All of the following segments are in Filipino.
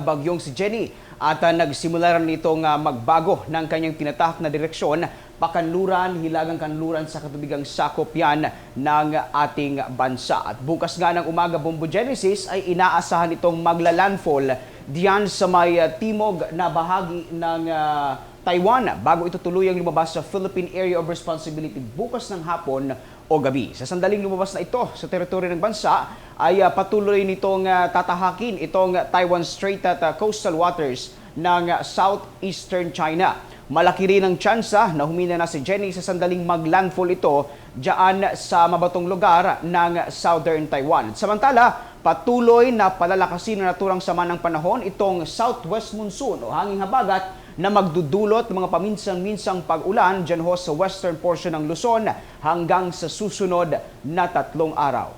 bagyong si Jenny at uh, nagsimula rin itong uh, magbago ng kanyang tinatahak na direksyon pakanluran, hilagang kanluran sa katubigang sakop yan ng ating bansa. At bukas nga ng umaga Bombo Genesis ay inaasahan itong maglalandfall diyan sa may uh, timog na bahagi ng uh, Taiwan bago ito tuluyang lumabas sa Philippine Area of Responsibility bukas ng hapon o gabi. Sa sandaling lumabas na ito sa teritoryo ng bansa ay uh, patuloy nitong uh, tatahakin itong Taiwan Strait at uh, coastal waters ng southeastern China. Malaki rin ang tsansa na humina na si Jenny sa sandaling maglandfall ito diyan sa mabatong lugar ng southern Taiwan. Samantala, patuloy na palalakasin na naturang sama ng panahon itong southwest monsoon o hanging habagat na magdudulot ng mga paminsan-minsang pag-ulan dyan ho sa western portion ng Luzon hanggang sa susunod na tatlong araw.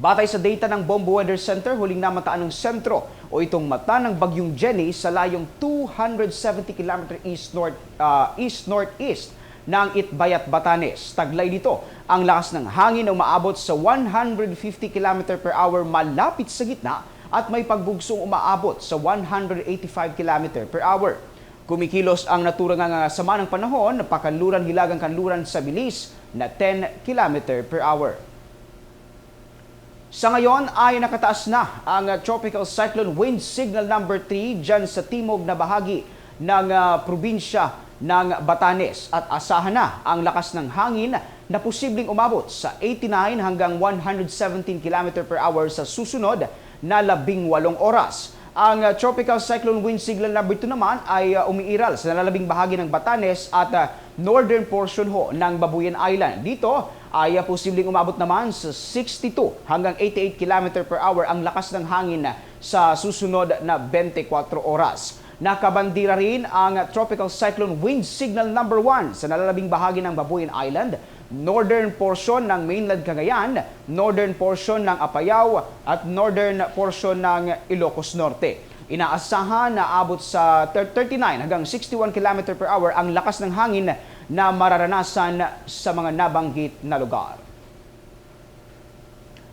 Batay sa data ng Bombo Weather Center, huling namataan ng sentro o itong mata ng bagyong Jenny sa layong 270 km east-north uh, east-northeast ng Itbayat, Batanes. Taglay dito ang lakas ng hangin na umaabot sa 150 km per hour malapit sa gitna at may pagbugsong umaabot sa 185 km per hour. Kumikilos ang naturang nga sama ng panahon, pakanluran hilagang kanluran sa bilis na 10 km per hour. Sa ngayon ay nakataas na ang uh, Tropical Cyclone Wind Signal number 3 dyan sa timog na bahagi ng uh, probinsya ng Batanes at asahan na ang lakas ng hangin na posibleng umabot sa 89 hanggang 117 km per hour sa susunod na labing walong oras. Ang uh, Tropical Cyclone Wind Signal number 2 naman ay uh, umiiral sa nalalabing bahagi ng Batanes at uh, northern portion ho ng Babuyan Island. Dito ay uh, posibleng umabot naman sa 62 hanggang 88 km per hour ang lakas ng hangin sa susunod na 24 oras. Nakabandira rin ang Tropical Cyclone Wind Signal number 1 sa nalalabing bahagi ng Babuyan Island, northern portion ng mainland Cagayan, northern portion ng Apayao at northern portion ng Ilocos Norte. Inaasahan na abot sa 39 hanggang 61 km per hour ang lakas ng hangin na mararanasan sa mga nabanggit na lugar.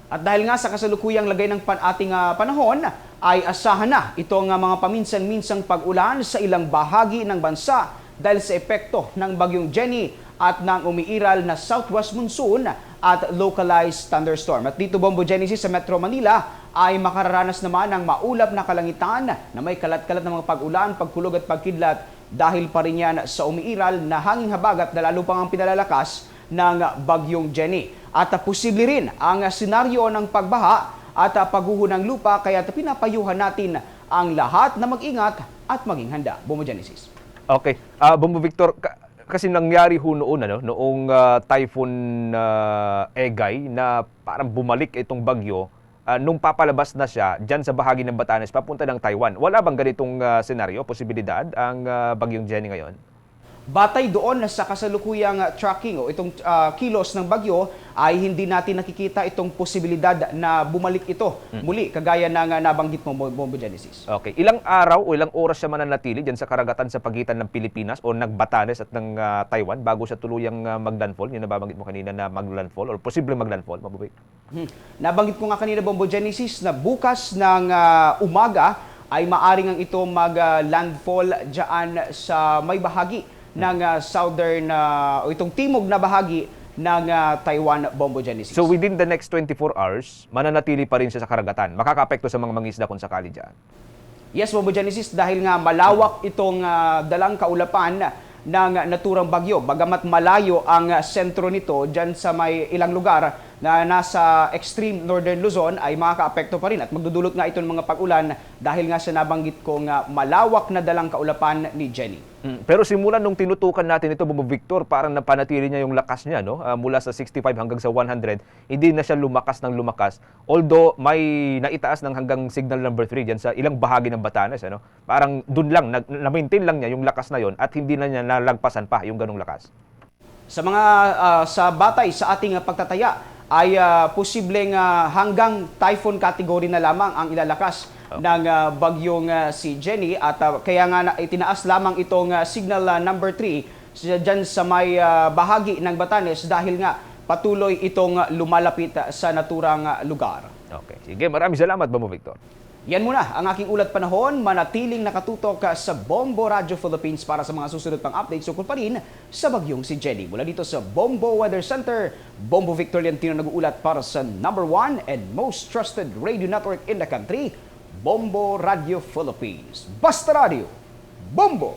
At dahil nga sa kasalukuyang lagay ng pan ating uh, panahon, ay asahan na itong uh, mga paminsan-minsang pag-ulan sa ilang bahagi ng bansa dahil sa epekto ng bagyong Jenny at ng umiiral na southwest monsoon at localized thunderstorm. At dito Bombo Genesis sa Metro Manila ay makararanas naman ng maulap na kalangitan na may kalat-kalat ng mga pag-ulan, pagkulog at pagkidlat dahil pa rin yan sa umiiral na hanging habagat na lalo pang ang pinalalakas ng bagyong Jenny. At posible rin ang senaryo ng pagbaha at uh, pagguho ng lupa kaya pinapayuhan natin ang lahat na mag-ingat at maging handa. Bombo Genesis. Okay. Uh, Bombo Victor, kasi nangyari ho noon, ano, noong uh, Typhoon uh, Egay na parang bumalik itong bagyo uh, nung papalabas na siya dyan sa bahagi ng Batanes papunta ng Taiwan. Wala bang ganitong uh, senaryo, posibilidad ang uh, bagyong Jenny ngayon? Batay doon sa kasalukuyang tracking o itong uh, kilos ng bagyo ay hindi natin nakikita itong posibilidad na bumalik ito muli kagaya ng uh, nabanggit mo Bombo Genesis. Okay. Ilang araw o ilang oras siya mananatili dyan sa karagatan sa pagitan ng Pilipinas o ng Batanes at ng uh, Taiwan bago siya tuluyang uh, maglandfall? Yung nababanggit mo kanina na maglandfall or posible maglandfall, mabubay? Hmm. Nabanggit ko nga kanina Bombo Genesis na bukas ng uh, umaga ay maaring ang ito mag-landfall uh, dyan sa may bahagi ng uh, southern uh, o itong timog na bahagi ng uh, Taiwan Bombo Genesis. So within the next 24 hours, mananatili pa rin siya sa karagatan. Makakapekto sa mga mangisda kung sakali dyan. Yes, Bombo Genesis, dahil nga malawak itong uh, dalang kaulapan ng naturang bagyo. Bagamat malayo ang uh, sentro nito dyan sa may ilang lugar na nasa extreme northern Luzon ay makakaapekto pa rin at magdudulot nga ito ng mga pag-ulan dahil nga sa nabanggit kong uh, malawak na dalang kaulapan ni Jenny. Mm. Pero simulan nung tinutukan natin ito, Bobo Victor, parang napanatili niya yung lakas niya, no? Ah, mula sa 65 hanggang sa 100, hindi na siya lumakas ng lumakas. Although may naitaas ng hanggang signal number 3 diyan sa ilang bahagi ng Batanes, ano? Parang dun lang, na-maintain lang niya yung lakas na yon at hindi na niya nalagpasan pa yung ganong lakas. Sa mga uh, sa batay sa ating uh, pagtataya ay uh, posibleng uh, hanggang typhoon category na lamang ang ilalakas Oh. ng uh, bagyong uh, si Jenny at uh, kaya nga na, itinaas lamang itong uh, signal uh, number 3 dyan sa may uh, bahagi ng Batanes dahil nga patuloy itong lumalapit sa naturang lugar. Okay. Sige, maraming salamat, Bobo Victor. Yan muna ang aking ulat panahon. Manatiling nakatutok ka sa Bombo Radio Philippines para sa mga susunod pang updates ukol pa rin sa bagyong si Jenny. Mula dito sa Bombo Weather Center, Bombo Victor Liantino nag-uulat para sa number one and most trusted radio network in the country, Bombo Radio Philippines. Basta Radio, Bombo!